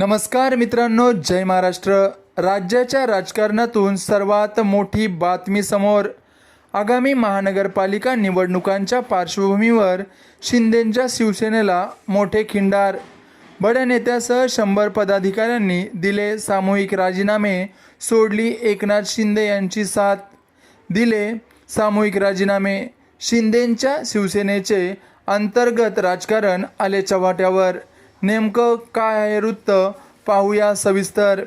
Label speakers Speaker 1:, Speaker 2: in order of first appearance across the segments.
Speaker 1: नमस्कार मित्रांनो जय महाराष्ट्र. राज्याच्या राजकारणातून सर्वात मोठी बातमी समोर. आगामी महानगरपालिका निवडणुकांच्या पार्श्वभूमीवर शिंदेंच्या शिवसेनेला मोठे खिंडार. बड्या नेत्यासह शंभर पदाधिकाऱ्यांनी दिले सामूहिक राजीनामे सोडली एकनाथ शिंदे यांची साथ. दिले सामूहिक राजीनामे शिंदेंच्या शिवसेनेचे अंतर्गत राजकारण आले चव्हाट्यावर नेमकं काय आहे वृत्त? पाहूया सविस्तर.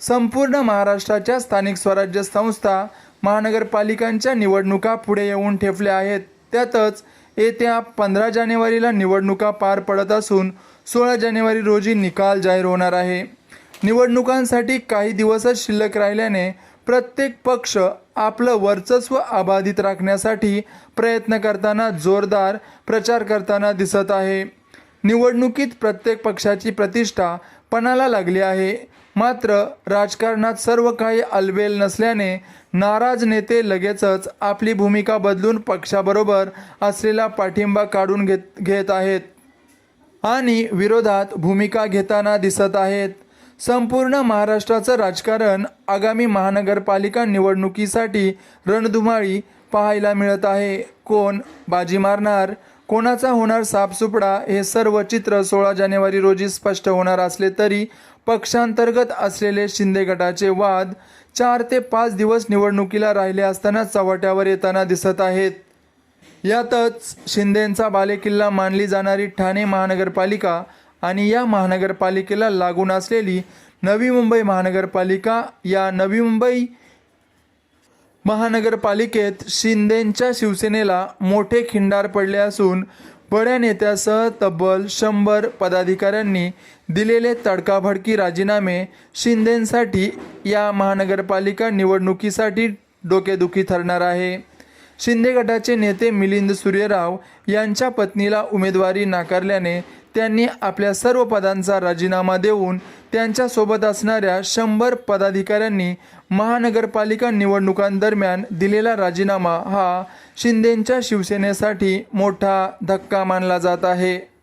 Speaker 1: संपूर्ण महाराष्ट्राच्या स्थानिक स्वराज्य संस्था महानगरपालिकांच्या निवडणुका पुढे येऊन ठेपल्या आहेत. त्यातच येत्या पंधरा जानेवारीला निवडणुका पार पडत असून सोळा जानेवारी रोजी निकाल जाहीर होणार आहे. निवडणुकांसाठी काही दिवसच शिल्लक राहिल्याने प्रत्येक पक्ष आपलं वर्चस्व अबाधित राखण्यासाठी प्रयत्न करताना जोरदार प्रचार करताना दिसत आहे. निवडणुकीत प्रत्येक पक्षाची प्रतिष्ठा पणाला लागली आहे. मात्र राजकारणात सर्व काही अलबेल नसल्याने नाराज नेते लगेचच आपली भूमिका बदलून पक्षाबरोबर असलेला पाठिंबा काढून घेत घेत आहेत. आणि विरोधात भूमिका घेताना दिसत आहेत. संपूर्ण महाराष्ट्राचं राजकारण आगामी महानगरपालिका निवडणुकीसाठी रणधुमाळी पाहायला मिळत आहे. कोण? बाजी मारणार? कोणाचा होणार साफसुपडा हे सर्व चित्र सोळा जानेवारी रोजी स्पष्ट होणार असले तरी पक्षांतर्गत असलेले शिंदे गटाचे वाद चार ते पाच दिवस निवडणुकीला राहिले असताना चव्हाट्यावर येताना दिसत आहेत. यातच शिंदेंचा बालेकिल्ला मानली जाणारी ठाणे महानगरपालिका आणि या महानगरपालिकेला लागून असलेली नवी मुंबई महानगरपालिका या नवी मुंबई महानगरपालिकेत शिंदेंच्या शिवसेनेला मोठे खिंडार पडले असून बड्या नेत्यासह तब्बल शंभर पदाधिकाऱ्यांनी दिलेले तडकाभडकी राजीनामे शिंदेंसाठी या महानगरपालिका निवडणुकीसाठी डोकेदुखी ठरणार आहे. शिंदे गटाचे नेते मिलिंद सूर्यराव यांच्या पत्नीला उमेदवारी नाकारल्याने त्यांनी आपल्या सर्व पदांचा राजीनामा देऊन त्यांच्यासोबत असणाऱ्या शंभर पदाधिकाऱ्यांनी महानगरपालिका निवडणुकांदरम्यान दिलेला राजीनामा हा शिंदेंच्या शिवसेनेसाठी मोठा धक्का मानला जात आहे.